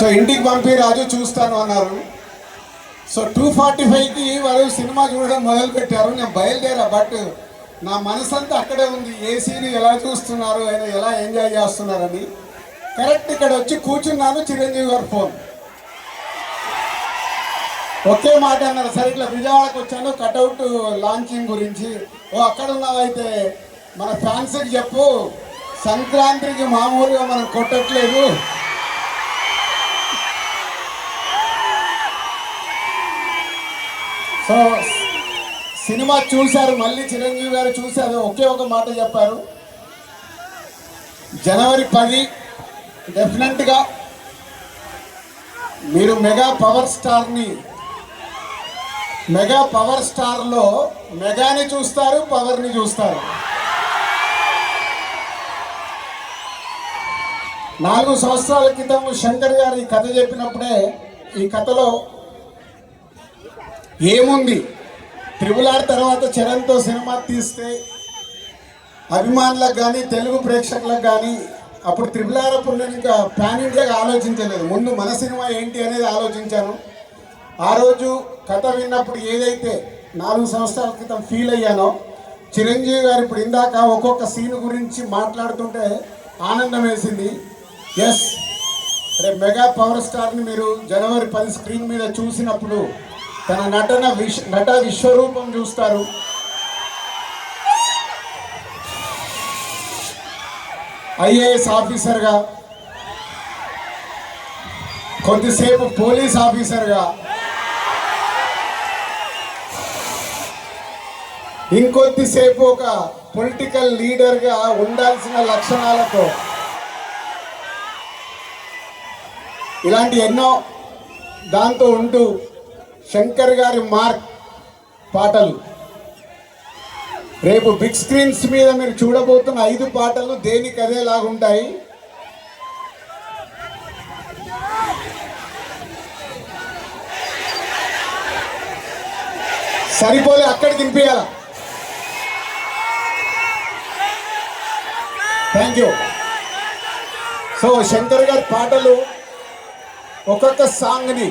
So ఇంటికి పంపి రాజు చూస్తాను అన్నారు. సో టూ ఫార్టీ ఫైవ్కి వాళ్ళు సినిమా చూడడం మొదలుపెట్టారు. నేను బయలుదేరా బట్ నా మనసంతా అక్కడే ఉంది. ఏసీని ఎలా చూస్తున్నారు ఆయన ఎలా ఎంజాయ్ చేస్తున్నారని. కరెక్ట్ ఇక్కడ వచ్చి కూర్చున్నాను చిరంజీవి గారు ఫోన్. ఒకే మాట అన్నారు. సరే ఇట్లా విజయవాడకు వచ్చాను కటౌట్ లాంచింగ్ గురించి. ఓ అక్కడ ఉన్నావైతే మన ఫ్యాన్స్కి చెప్పు. సంక్రాంతికి మామూలుగా మనం కొట్టట్లేదు. సో సినిమా చూశారు మళ్ళీ చిరంజీవి గారు చూశారు ఒకే ఒక మాట చెప్పారు. జనవరి పది డెఫినెట్గా మీరు మెగా పవర్ స్టార్ని మెగా పవర్ స్టార్లో మెగాని చూస్తారు పవర్ని చూస్తారు. నాలుగు సంవత్సరాల క్రితం శంకర్ గారు ఈ కథ చెప్పినప్పుడే ఈ కథలో ఏముంది? త్రిబుల్ ఆర్ తర్వాత చరణ్తో సినిమా తీస్తే అభిమానులకు కానీ తెలుగు ప్రేక్షకులకు కానీ అప్పుడు త్రిబుల్ ఆర్ అప్పుడు నేను ఇంకా ప్యాన్ ఇండియాగా ఆలోచించలేదు. ముందు మన సినిమా ఏంటి అనేది ఆలోచించాను. ఆ రోజు కథ విన్నప్పుడు ఏదైతే నాలుగు సంవత్సరాల క్రితం ఫీల్ అయ్యానో చిరంజీవి గారు ఇప్పుడు ఇందాక ఒక్కొక్క సీన్ గురించి మాట్లాడుతుంటే ఆనందం వేసింది. ఎస్ రేపు మెగా పవర్ స్టార్ని మీరు జనవరి పది స్క్రీన్ మీద చూసినప్పుడు తన నటన విశ్ నట విశ్వరూపం చూస్తారు. ఐఏఎస్ ఆఫీసర్గా. కొద్దిసేపు పోలీస్ ఆఫీసర్గా. ఇంకొద్దిసేపు ఒక పొలిటికల్ లీడర్గా ఉండాల్సిన లక్షణాలతో. ఇలాంటి ఎన్నో దాంతో ఉంటూ శంకర్ గారి మార్క్ పాటలు. రేపు బిగ్ స్క్రీన్స్ మీద మీరు చూడబోతున్న ఐదు పాటలు దేనికి అదేలాగుంటాయి సరిపోలే అక్కడ తినిపించాల థ్యాంక్ యూ సో శంకర్ గారి పాటలు ఒక్కొక్క సాంగ్ని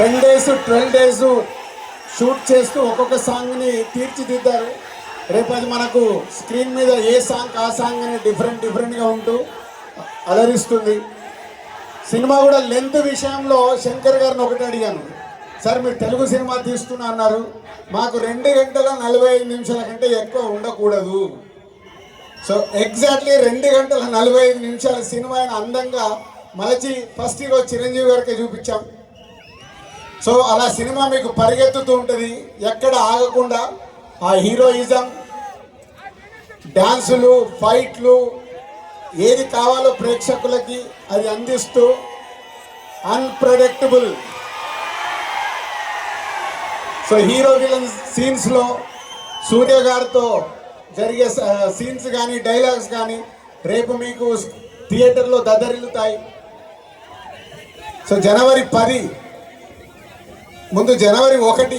ten days twelve days shoot చేస్తూ ఒక్కొక్క సాంగ్ని తీర్చిదిద్దారు. రేపు అది మనకు స్క్రీన్ మీద ఏ సాంగ్ ఆ సాంగ్ అని డిఫరెంట్ డిఫరెంట్గా ఉంటూ అలరిస్తుంది. సినిమా కూడా లెంత్ విషయంలో శంకర్ గారిని ఒకటి అడిగాను. సార్ మీరు తెలుగు సినిమా తీస్తున్నా అన్నారు. మాకు రెండు గంటల నలభై ఐదు నిమిషాల కంటే ఎక్కువ ఉండకూడదు. సో ఎగ్జాక్ట్లీ రెండు గంటల నలభై ఐదు నిమిషాల సినిమా అయిన అందంగా మలచి ఫస్ట్ ఈరోజు చిరంజీవి గారికి చూపించాం. సో అలా సినిమా మీకు పరిగెత్తుతూ ఉంటుంది. ఎక్కడ ఆగకుండా ఆ హీరోయిజం డ్యాన్సులు ఫైట్లు ఏది కావాలో ప్రేక్షకులకి అది అందిస్తూ అన్ప్రడిక్టబుల్ సో హీరో విలన్ సీన్స్లో సూర్య గారితో జరిగే సీన్స్ కానీ డైలాగ్స్ కానీ రేపు మీకు థియేటర్లో దద్దరిల్లుతాయి. సో జనవరి పది ముందు జనవరి ఒకటి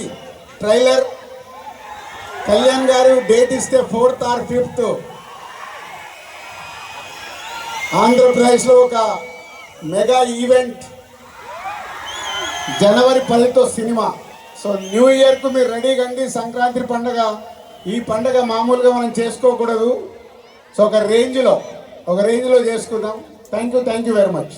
ట్రైలర్. కళ్యాణ్ గారు డేట్ ఇస్తే ఫోర్త్ ఆర్ ఫిఫ్త్. ఆంధ్రప్రదేశ్లో ఒక మెగా ఈవెంట్. జనవరి పదితో సినిమా. సో న్యూ ఇయర్కు మీరు రెడీ కండి సంక్రాంతి పండగ ఈ పండుగ మామూలుగా మనం చేసుకోకూడదు. సో ఒక రేంజ్లో ఒక రేంజ్లో చేసుకుందాం. Thank you thank you very much